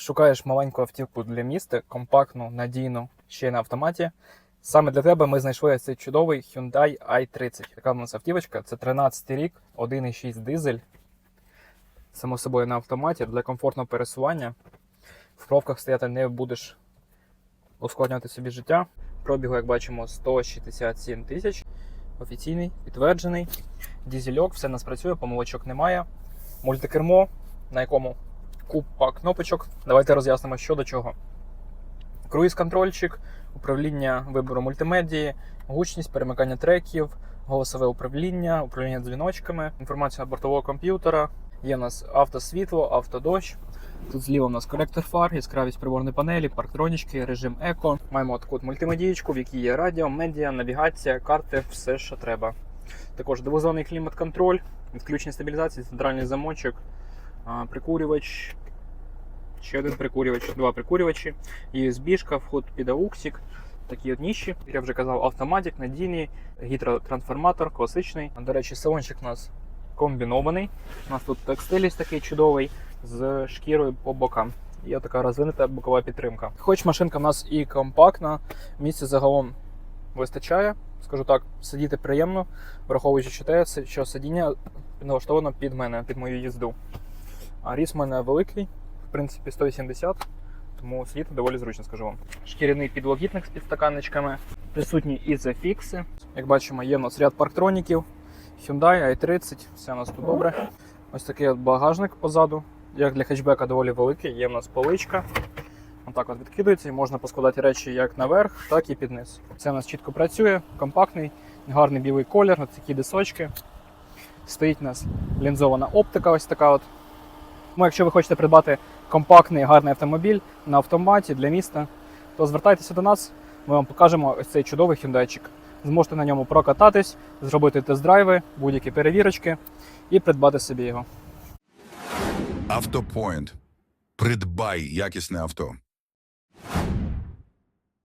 Шукаєш маленьку автівку для міста, компактну, надійну, ще й на автоматі. Саме для тебе ми знайшли цей чудовий Hyundai i30. Така в нас автівочка, це 13 рік, 1,6 дизель. Само собою на автоматі для комфортного пересування. В пробках стояти не будеш ускладнювати собі життя. Пробігу, як бачимо, 167 тисяч. Офіційний, підтверджений. Дізельок, все нас працює, помилочок немає. Мультикермо, на якому купа кнопочок. Давайте роз'яснимо, що до чого. Круїз-контрольчик, управління вибору мультимедії, гучність, перемикання треків, голосове управління, управління дзвіночками, інформація бортового комп'ютера. Є у нас автосвітло, автодощ. Тут зліва у нас коректор фар, яскравість приборної панелі, парктронічки, режим еко. Маємо таку мультимедієчку, в якій є радіо, медіа, навігація, карти, все, що треба. Також двозонний клімат-контроль, відключення стабілізації, центральний замочок, прикурювач, ще один прикурювач, два прикурювачі, USB-шка, вход під ауксік. Такі от ніші. Як я вже казав, автоматик, надійний, гідротрансформатор, класичний. До речі, салончик у нас комбінований. У нас тут текстилість такий чудовий з шкірою по бокам. Є така розвинута бокова підтримка. Хоч машинка в нас і компактна, місця загалом вистачає. Скажу так, сидіти приємно, враховуючи те, що сидіння налаштовано під мене, під мою їзду. А ріс у мене великий, в принципі, 180, тому сидіти доволі зручно, скажу вам. Шкіряний підлокітник з підстаканничками, присутні ізофікси. Як бачимо, є у нас ряд парктроніків, Hyundai i30, все у нас тут добре. Ось такий от багажник позаду. Як для хетчбека доволі великий, є в нас поличка. Отак от відкидується і можна поскладати речі як наверх, так і під низ. Це у нас чітко працює, компактний, гарний білий колір, ось такі дисочки. Стоїть у нас лінзована оптика, ось така от. Тому якщо ви хочете придбати компактний гарний автомобіль на автоматі для міста, то звертайтеся до нас, ми вам покажемо ось цей чудовий хюндайчик. Зможете на ньому прокататись, зробити тест-драйви, будь-які перевірочки і придбати собі його. Автопоінт. Придбай якісне авто.